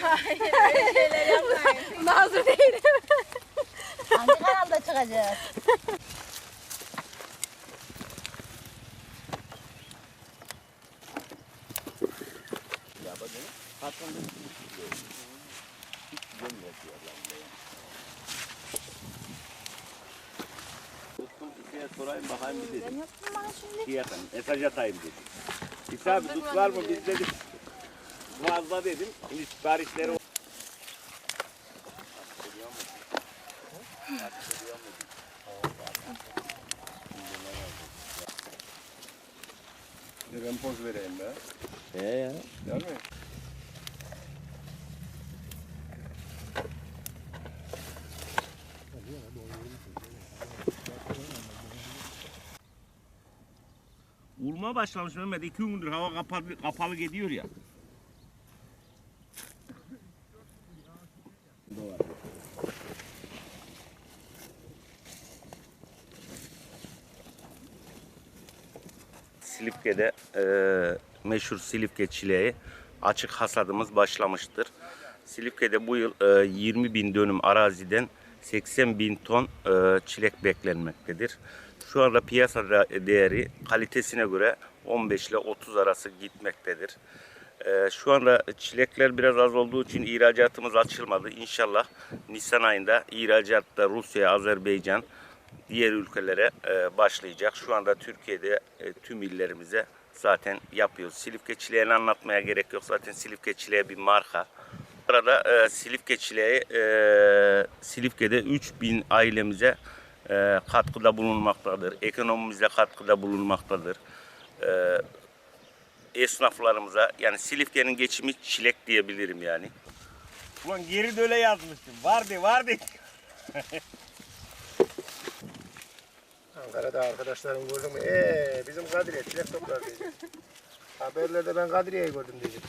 Hayır öyle şeyler yapmayın. Nazır değil. Hangi kanalda çıkacağız? Tuttum İsa'ya sorayım bakayım bir dedim. Fiyatını mesaj atayım dedim. İsa abi tut var mı biz dedik. Fazla dedim. Şimdi siparişleri ben poz vereyim be. He ya. Değil mi? Vurma başlamış Mehmet. iki gündür hava kapalı, kapalı gidiyor ya. Silifke'de e, meşhur Silifke çileği açık hasadımız başlamıştır. Silifke'de bu yıl e, 20 bin dönüm araziden 80 bin ton e, çilek beklenmektedir. Şu anda piyasa değeri kalitesine göre 15 ile 30 arası gitmektedir. E, şu anda çilekler biraz az olduğu için ihracatımız açılmadı. İnşallah Nisan ayında ihracatta Rusya, Azerbaycan, diğer ülkelere e, başlayacak. Şu anda Türkiye'de e, tüm illerimize zaten yapıyoruz. Silifke çileğini anlatmaya gerek yok. Zaten Silifke çileği bir marka. Bu arada e, Silifke çileği e, Silifke'de 3000 ailemize e, katkıda bulunmaktadır. Ekonomimize katkıda bulunmaktadır. E, esnaflarımıza yani Silifke'nin geçimi çilek diyebilirim yani. Ulan geri de öyle yazmıştım. Vardı vardı. Ankara'da arkadaşlarım gördüm. Eee bizim Kadriye çilek toplar diyecek. Haberlerde ben Kadriye'yi gördüm diyecek.